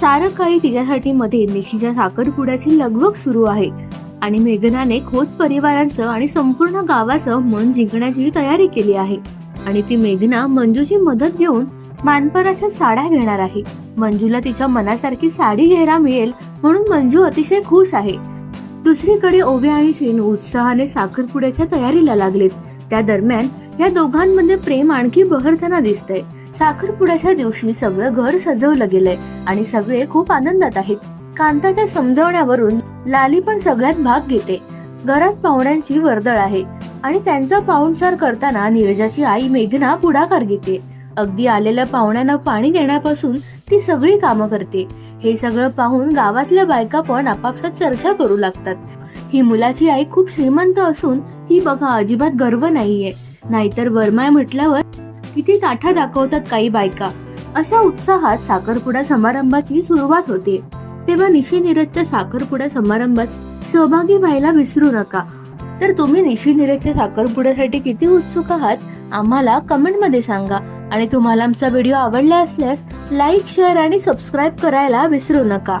सारं काही तिच्यासाठी मध्ये निशीच्या साखरपुड्याची लगबग सुरू आहे. आणि मेघनाने खोत परिवारांचं आणि संपूर्ण गावाचं मन जिंकण्याची तयारी केली आहे. आणि ती मेघना मंजूची मदत घेऊन मानपराच्या साड्या घेणार आहे. मंजूला तिच्या मनासारखी साडी घ्यायला मिळेल म्हणून मंजू अतिशय खुश आहे. दुसरीकडे ओव्या आणि शेनू उत्साहाने साखरपुड्याच्या तयारीला लागलेत. त्या दरम्यान या दोघांमध्ये प्रेम आणखी बहरताना दिसतंय. साखरपुड्याच्या दिवशी सगळं घर सजवलं गेलंय आणि सगळे खूप आनंदात आहेत. कांताच्या समजवण्यावरून लाली पण सगळ्यात भाग घेते. घरात पाहुण्यांची वर्दळ आहे आणि त्यांचा पाहुणचार करताना नीरजाची आई मेघना पुढाकार घेते. अगदी आलेल्या पाहुण्यांना पाणी देण्यापासून ती सगळी कामं करते. हे सगळं पाहून गावातल्या बायका पण आपापसात चर्चा करू लागतात. ही मुलाची आई खूप श्रीमंत असून ही बघा अजिबात गर्व नाहीये. नाहीतर वर्माय म्हटल्यावर किती ताठा दाखवतात काही बायका. अशा उत्साहात साखरपुडा समारंभाची सुरुवात होते. तेव्हा निशी नीरजच्या साखरपुडा समारंभात सहभागी व्हायला विसरू नका. तर तुम्ही निशी नीरजच्या साखरपुड्यासाठी किती उत्सुक आहात आम्हाला कमेंटमध्ये सांगा. आणि तुम्हाला आमचा व्हिडिओ आवडला असल्यास लाईक शेअर आणि सबस्क्राईब करायला विसरू नका.